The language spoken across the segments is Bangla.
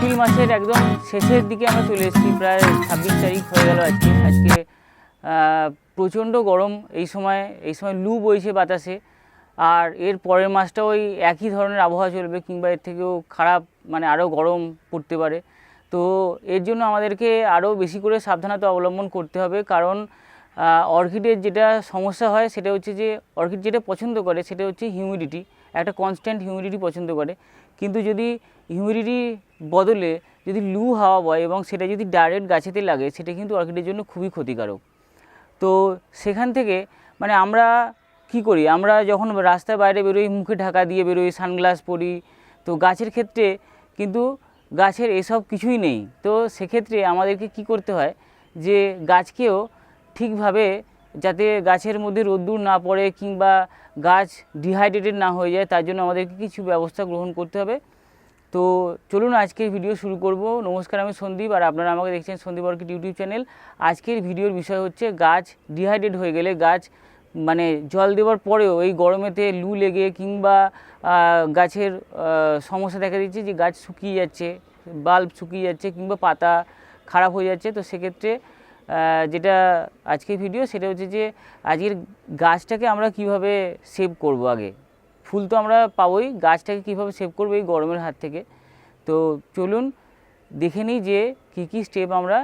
এপ্রিল মাসের একদম শেষের দিকে আমরা চলে এসেছি, প্রায় ছাব্বিশ তারিখ হয়ে গেল আজকে আজকে প্রচণ্ড গরম এই সময় এই সময় লু বইছে বাতাসে, আর এর পরের মাসটা ওই একই ধরনের আবহাওয়া চলবে কিংবা এর থেকেও খারাপ মানে আরও গরম পড়তে পারে। তো এর জন্য আমাদেরকে আরও বেশি করে সাবধানতা অবলম্বন করতে হবে, কারণ অর্কিডের যেটা সমস্যা হয় সেটা হচ্ছে যে, অর্কিড যেটা পছন্দ করে সেটা হচ্ছে হিউমিডিটি, একটা কনস্ট্যান্ট হিউমিডিটি পছন্দ করে। কিন্তু যদি হিউমিডিটি বদলে যদি লু হাওয়া বয় এবং সেটা যদি ডাইরেক্ট গাছেতে লাগে, সেটা কিন্তু অর্কিডের জন্য খুবই ক্ষতিকারক। তো সেখান থেকে মানে আমরা কি করি? আমরা যখন রাস্তায় বাইরে বেরোই, মুখে ঢাকা দিয়ে বেরোই, সানগ্লাস পরি, তো গাছের ক্ষেত্রে কিন্তু গাছের এসব কিছুই নেই। তো সেক্ষেত্রে আমাদেরকে কি করতে হয় যে গাছকেও ঠিকভাবে যাতে গাছের মধ্যে রোদ্দুর না পড়ে কিংবা গাছ ডিহাইড্রেটেড না হয়ে যায়, তার জন্য আমাদেরকে কিছু ব্যবস্থা গ্রহণ করতে হবে। তো চলুন আজকের ভিডিও শুরু করব। নমস্কার, আমি সন্দীপ আর আপনারা আমাকে দেখছেন সন্দীপ অর্কিড ইউটিউব চ্যানেল। আজকের ভিডিওর বিষয় হচ্ছে গাছ ডিহাইড্রেট হয়ে গেলে গাছ মানে জল দেওয়ার পরেও এই গরমেতে লু লেগে কিংবা গাছের সমস্যা দেখা দিচ্ছে যে গাছ শুকিয়ে যাচ্ছে বাল্ব শুকিয়ে যাচ্ছে কিংবা পাতা খারাপ হয়ে যাচ্ছে। তো সেক্ষেত্রে যেটা আজকের ভিডিও সেটা হচ্ছে যে, আজকের গাছটাকে আমরা কীভাবে সেভ করব আগে? ফুল তো আমরা পাবোই, গাছটাকে কীভাবে সেভ করব এই গরমের হাত থেকে। তো চলুন দেখে নিই যে কী কী স্টেপ আমরা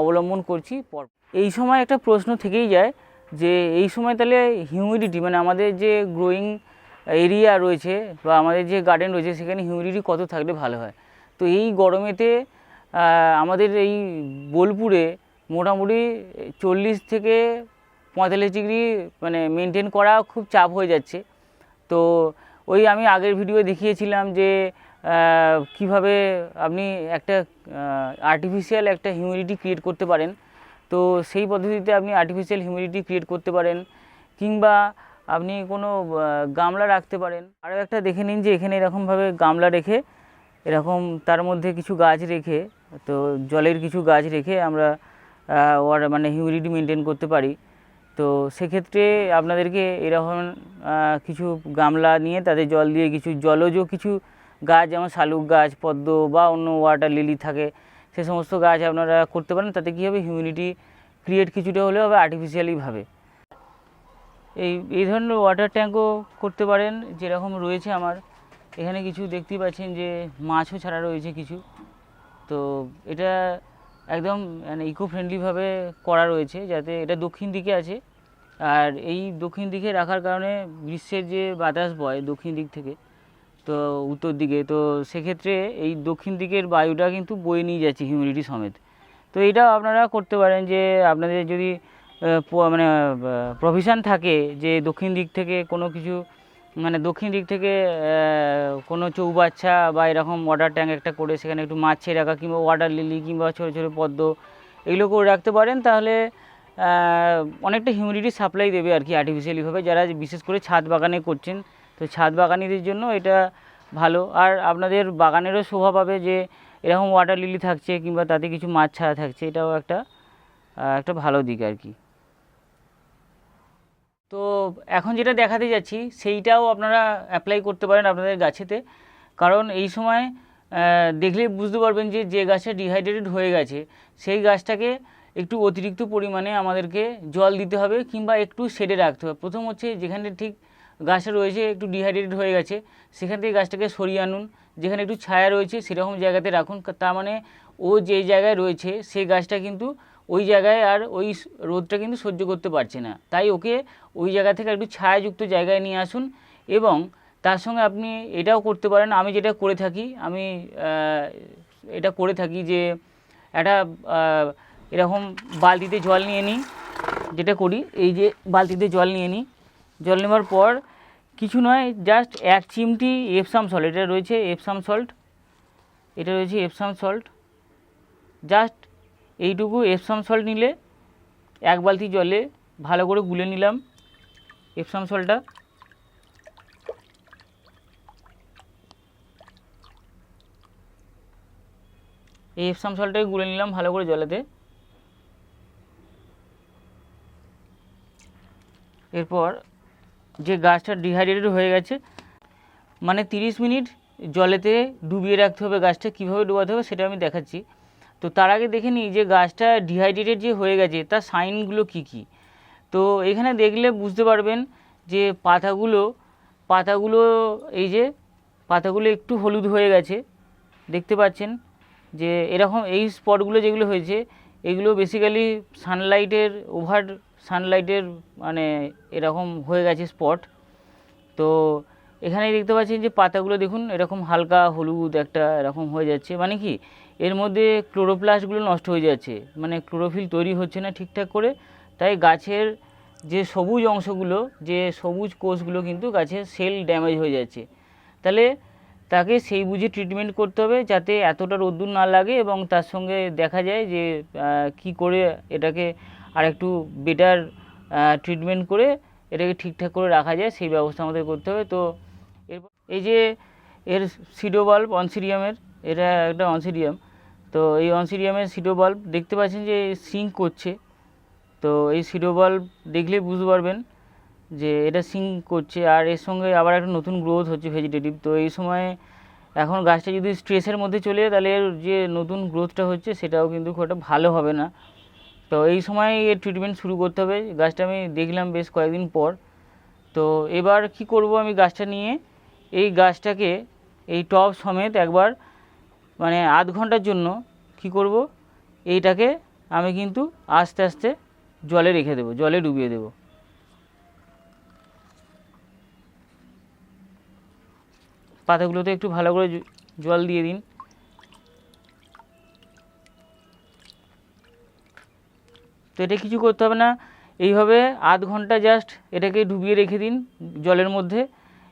অবলম্বন করছি পর এই সময় একটা প্রশ্ন থেকেই যায় যে এই সময় তাহলে হিউমিডিটি মানে আমাদের যে গ্রোয়িং এরিয়া রয়েছে বা আমাদের যে গার্ডেন রয়েছে, সেখানে হিউমিডিটি কত থাকলে ভালো হয়? তো এই গরমেতে আমাদের এই বোলপুরে মোটামুটি চল্লিশ থেকে পঁয়তাল্লিশ ডিগ্রি মানে মেনটেন করা খুব চাপ হয়ে যাচ্ছে। তো ওই আমি আগের ভিডিও দেখিয়েছিলাম যে কীভাবে আপনি একটা আর্টিফিশিয়াল একটা হিউমিডিটি ক্রিয়েট করতে পারেন। তো সেই পদ্ধতিতে আপনি আর্টিফিশিয়াল হিউমিডিটি ক্রিয়েট করতে পারেন, কিংবা আপনি কোনো গামলা রাখতে পারেন। আরও একটা দেখে নিন যে এখানে এরকমভাবে গামলা রেখে, এরকম তার মধ্যে কিছু গাছ রেখে, তো জলের কিছু গাছ রেখে আমরা মানে হিউমিডিটি মেনটেন করতে পারি। তো সেক্ষেত্রে আপনাদেরকে এরকম কিছু গামলা নিয়ে তাদের জল দিয়ে কিছু জলজ কিছু গাছ, যেমন শালুক গাছ, পদ্ম বা অন্য ওয়াটার লিলি থাকে, সে সমস্ত গাছ আপনারা করতে পারেন। তাতে কী হবে? হিউমিডিটি ক্রিয়েট কিছুটা হলেও হবে আর্টিফিশিয়ালিভাবে এই এই ধরনের ওয়াটার ট্যাঙ্কও করতে পারেন, যেরকম রয়েছে আমার। এখানে কিছু দেখতেই পাচ্ছেন যে মাছও ছাড়া রয়েছে কিছু। তো এটা একদম মানে ইকো ফ্রেন্ডলিভাবে করা রয়েছে, যাতে এটা দক্ষিণ দিকে আছে। আর এই দক্ষিণ দিকে রাখার কারণে গ্রীষ্মের যে বাতাস বয় দক্ষিণ দিক থেকে, তো উত্তর দিকে, তো সেক্ষেত্রে এই দক্ষিণ দিকের বায়ুটা কিন্তু বয়ে নিয়ে যাচ্ছে হিউমিডিটি সমেত। তো এইটাও আপনারা করতে পারেন যে, আপনাদের যদি মানে প্রভিশন থাকে যে দক্ষিণ দিক থেকে কোনো কিছু মানে দক্ষিণ দিক থেকে কোনো চৌবাচ্চা বা এরকম ওয়াটার ট্যাঙ্ক একটা করে সেখানে একটু মাছ ছেড়ে রাখা কিংবা ওয়াটার লিলি কিংবা ছোটো ছোটো পদ্ম, এগুলো করে রাখতে পারেন। তাহলে অনেকটা হিউমিডিটি সাপ্লাই দেবে আর কি আর্টিফিশিয়ালিভাবে যারা বিশেষ করে ছাদ বাগানে করছেন, তো ছাদ বাগানিদের জন্য এটা ভালো। আর আপনাদের বাগানেরও শোভা পাবে যে, এরকম ওয়াটার লিলি থাকছে কিংবা তাতে কিছু মাছ ছাড়া থাকছে, এটাও একটা একটা ভালো দিক আর কি। তো এখন যেটা দেখাতে যাচ্ছি সেইটাও আপনারা অ্যাপ্লাই করতে পারেন আপনাদের গাছেতে। কারণ এই সময় আহ, দেখলেই বুঝতে পারবেন যে যে গাছটা ডিহাইড্রেটেড হয়ে গেছে সেই গাছটাকে একটু অতিরিক্ত পরিমাণে আমাদেরকে জল দিতে হবে কিংবা একটু শেডে রাখতে হবে। প্রথম হচ্ছে যেখানে ঠিক গাছটা রয়েছে একটু ডিহাইড্রেটেড হয়ে গেছে সেখান থেকে গাছটাকে সরিয়ে আনুন। যেখানে একটু ছায়া রয়েছে সেরকম জায়গাতে রাখুন। তার মানে ও যে জায়গায় রয়েছে সেই গাছটা কিন্তু ওই জায়গায় আর ওই রোদটা কিন্তু সহ্য করতে পারছে না। তাই ওকে ওই জায়গা থেকে একটু ছায়াযুক্ত জায়গায় নিয়ে আসুন এবং তার সঙ্গে আপনি এটাও করতে পারেন। আমি যেটা করে থাকি, আমি এটা করে থাকি যে একটা এরকম বালতিতে জল নিয়ে নিই, যেটা করি, এই যে বালতিতে জল নিয়ে নিই। জল নেওয়ার পর কিছু নয় জাস্ট এক চিমটি এপসাম সল্ট এটা রয়েছে এপসাম সল্ট এটা রয়েছে এপসাম সল্ট জাস্ট এইটুকু এপসাম সল্ট নিলে, এক বালতি জলে ভালো করে গুলে নিলাম এপসাম সল্টটা এই এপসাম সল্টটাকে গুলে নিলাম ভালো করে জলেতে। এরপর যে গাছটা ডিহাইড্রেটেড হয়ে গেছে মানে তিরিশ মিনিট জলেতে ডুবিয়ে রাখতে হবে গাছটা, কীভাবে ডোবাতে হবে সেটা আমি দেখাচ্ছি। তো তার আগে দেখে নিই যে গাছটা ডিহাইড্রেটেড যে হয়ে গেছে, তার সাইনগুলো কী কী? তো এখানে দেখলে বুঝতে পারবেন যে পাতাগুলো পাতাগুলো এই যে পাতাগুলো একটু হলুদ হয়ে গেছে, দেখতে পাচ্ছেন? যে এরকম এই স্পটগুলো যেগুলো হয়েছে, এগুলো বেসিক্যালি সানলাইটের ওভার সানলাইটের মানে এরকম হয়ে গেছে স্পট তো এখানে দেখতে পাচ্ছেন যে পাতাগুলো দেখুন, এরকম হালকা হলুদ একটা এরকম হয়ে যাচ্ছে। মানে কি? এর মধ্যে ক্লোরোপ্লাস্টগুলো নষ্ট হয়ে যাচ্ছে। মানে ক্লোরোফিল তৈরি হচ্ছে না ঠিকঠাক করে। তাই গাছের যে সবুজ অংশগুলো, যে সবুজ কোষগুলো কিন্তু গাছের সেল ড্যামেজ হয়ে যাচ্ছে। তাহলে তাকে সেই বুঝে ট্রিটমেন্ট করতে হবে যাতে এতটা রোদ্দুর না লাগে এবং তার সঙ্গে দেখা যায় যে কি করে এটাকে আর একটু বেটার ট্রিটমেন্ট করে এটাকে ঠিকঠাক করে রাখা যায় সেই ব্যবস্থা আমাদের করতে হবে। তো এরপর এই যে এর সিডো বাল্ব অনসিরিয়ামের এটা একটা অনসিরিয়াম তো এই অনসিরিয়ামের সিডো বাল্ব দেখতে পাচ্ছেন যে সিঙ্ক করছে। তো এই সিডো বাল্ব দেখলে বুঝতে পারবেন যে এটা সিং করছে আর এর সঙ্গে আবার একটা নতুন গ্রোথ হচ্ছে ভেজিটেটিভ তো এই সময় এখন গাছটা যদি স্ট্রেসের মধ্যে চলে যায়, তাহলে এর যে নতুন গ্রোথটা হচ্ছে সেটাও কিন্তু খুব একটা ভালো হবে না। তো এই সময় এর ট্রিটমেন্ট শুরু করতে হবে। গাছটা আমি দেখলাম বেশ কয়েকদিন পর। তো এবার কি করব আমি গাছটা নিয়ে? এই গাছটাকে এই টব সমেত একবার মানে আধ ঘণ্টার জন্য কি করব? এইটাকে আমি কিন্তু আস্তে আস্তে জলে রেখে দেবো, জলে ডুবিয়ে দেবো। পাতাগুলোতে একটু ভালো করে জল দিয়ে দিন। তো এটা কিছু করতে হবে না, এইভাবে আধ ঘণ্টা জাস্ট এটাকে ডুবিয়ে রেখে দিন জলের মধ্যে।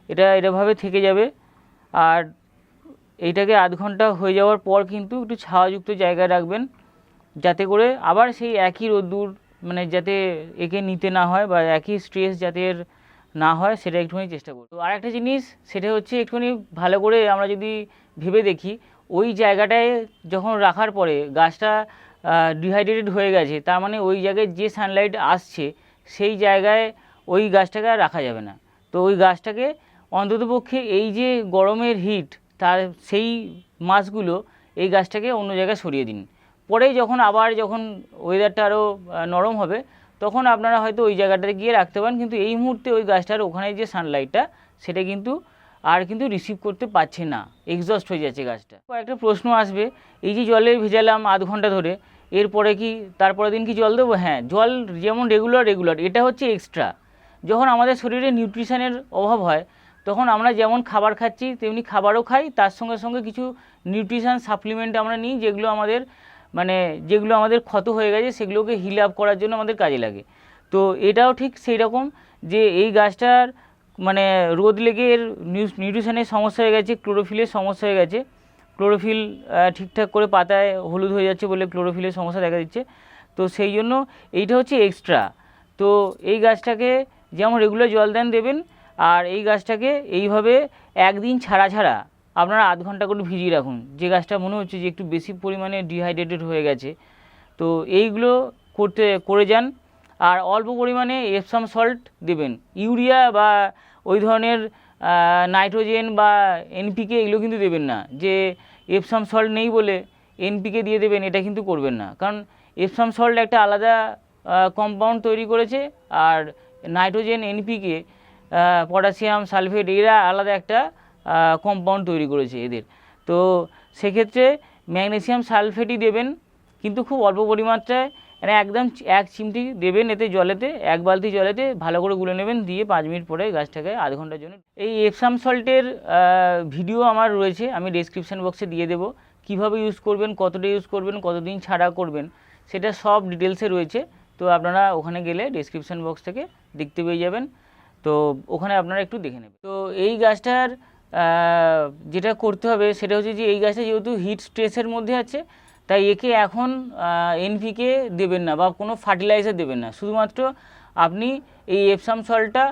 এটা এরভাবে থেকে যাবে। আর এইটাকে আধ ঘণ্টা হয়ে যাওয়ার পর কিন্তু একটু ছাওয়াযুক্ত জায়গায় রাখবেন, যাতে করে আবার সেই একই রোদ্দুর মানে যাতে একে নিতে না হয় বা একই স্ট্রেস যাতে না হয়, সেটা একটুখানি চেষ্টা করব তো আরেকটা জিনিস, সেটা হচ্ছে একটুখানি ভালো করে আমরা যদি ভেবে দেখি, ওই জায়গাটায় যখন রাখার পরে গাছটা ডিহাইড্রেটেড হয়ে গেছে, তার মানে ওই জায়গায় যে সানলাইট আসছে, সেই জায়গায় ওই গাছটাকে আর রাখা যাবে না। তো ওই গাছটাকে অন্ততপক্ষে এই যে গরমের হিট তার সেই মাসগুলো এই গাছটাকে অন্য জায়গায় সরিয়ে দিন। পরে যখন আবার যখন ওয়েদারটা আরও নরম হবে, তখন আপনারা হয়তো ওই জায়গাটাতে গিয়ে রাখতে পারেন। কিন্তু এই মুহূর্তে ওই গাছটার ওখানে যে সানলাইটটা সেটা কিন্তু আর কিন্তু রিসিভ করতে পারছে না। এক্সস্ট হয়ে যাচ্ছে গাছটা। একটা প্রশ্ন আসবে। এই যে জলে ভেজালাম আধ ঘণ্টা ধরে, এরপরে কি তারপরের দিন কি জল দেবো? হ্যাঁ জল যেমন রেগুলার রেগুলার এটা হচ্ছে এক্সট্রা যখন আমাদের শরীরে নিউট্রিশনের অভাব হয় তখন আমরা যেমন খাবার খাচ্ছি, তেমনি খাবারও খাই। তার সঙ্গে সঙ্গে কিছু নিউট্রিশন সাপ্লিমেন্ট আমরা নিই, যেগুলো আমাদের মানে যেগুলো আমাদের ক্ষত হয়ে গেছে, সেগুলোকে হিল আপ করার জন্য আমাদের কাজে লাগে। তো এটাও ঠিক সেই রকম যে এই গাছটার মানে রোদ লেগে এর নিউট্রিশনের সমস্যা হয়ে গেছে ক্লোরোফিলের সমস্যা হয়ে গেছে। ক্লোরোফিল ঠিকঠাক করে পাতায় হলুদ হয়ে যাচ্ছে বলে ক্লোরোফিলের সমস্যা দেখা দিচ্ছে। তো সেই জন্য এইটা হচ্ছে এক্সট্রা তো এই গাছটাকে যেমন রেগুলার জল দেন দেবেন আর এই গাছটাকে এইভাবে একদিন ছাড়া ছাড়া আপনারা আধ ঘণ্টা করে ভিজিয়ে রাখুন। যে গাছটা মনে হচ্ছে যে একটু বেশি পরিমাণে ডিহাইড্রেটেড হয়ে গেছে। তো এইগুলো করতে, করে যান আর অল্প পরিমাণে এপসাম সল্ট দেবেন। ইউরিয়া বা ওই ধরনের নাইট্রোজেন বা এনপিকে এগুলো কিন্তু দেবেন না। যে এপসাম সল্ট নেই বলে এনপিকে দিয়ে দেবেন, এটা কিন্তু করবেন না। কারণ এপসাম সল্ট একটা আলাদা কম্পাউন্ড তৈরি করেছে আর নাইট্রোজেন এনপিকে পটাশিয়াম সালফেট, এরা আলাদা একটা কম্পাউন্ড তৈরি করেছে এদের। তো সেক্ষেত্রে ম্যাগনেসিয়াম সালফেটই দেবেন, কিন্তু খুব অল্প পরিমাত্রায় মানে একদম এক চিমটি দেবেন এতে জলেতে, এক বালতি জলেতে, ভালো করে গুলে নেবেন, দিয়ে পাঁচ মিনিট পরে গাছটাকে আধ ঘণ্টার জন্য। এই এপসাম সল্টের ভিডিও আমার রয়েছে, আমি ডেসক্রিপশন বক্সে দিয়ে দেবো, কীভাবে ইউজ করবেন, কতটা ইউজ করবেন, কতদিন ছাড়া করবেন, সেটা সব ডিটেলসে রয়েছে। তো আপনারা ওখানে গেলে ডেসক্রিপশন বক্স থেকে দেখতে পেয়ে যাবেন। তো ওখানে আপনারা একটু দেখে নেবেন। তো এই গাছটার যেটা করতে হবে সেটা হচ্ছে যে এই গাছটা যেহেতু হিট স্ট্রেসের মধ্যে আছে, তাই একে এখন এনপিকে দেবেন না বা কোনো ফার্টিলাইজার দেবেন না। শুধুমাত্র আপনি এই এপসাম সলটা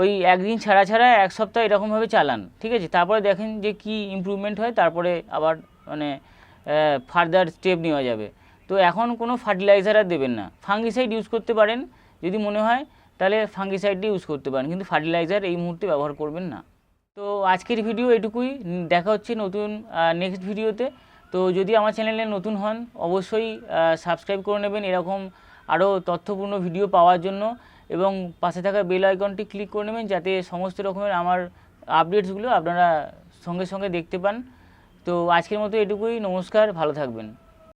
ওই একদিন ছাড়া ছাড়া এক সপ্তাহ এরকমভাবে চালান, ঠিক আছে? তারপরে দেখেন যে কি ইমপ্রুভমেন্ট হয়, তারপরে আবার মানে ফার্দার স্টেপ নেওয়া যাবে। তো এখন কোনো ফার্টিলাইজার আর দেবেন না। ফাঙ্গিসাইড ইউজ করতে পারেন, যদি মনে হয়। তাহলে ফাঙ্গিসাইডটি ইউজ করতে পারেন। কিন্তু ফার্টিলাইজার এই মুহূর্তে ব্যবহার করবেন না। তো আজকের ভিডিও এটুকুই। দেখা হচ্ছে নতুন নেক্সট ভিডিওতে তো। যদি আমার চ্যানেলে নতুন হন, অবশ্যই সাবস্ক্রাইব করে নেবেন। এরকম আরও তথ্যপূর্ণ ভিডিও পাওয়ার জন্য। এবং পাশে থাকা বেল আইকনটি ক্লিক করে নেবেন, যাতে সমস্ত রকমের আমার আপডেটসগুলো আপনারা সঙ্গে সঙ্গে দেখতে পান। তো আজকের মতো এটুকুই। নমস্কার, ভালো থাকবেন।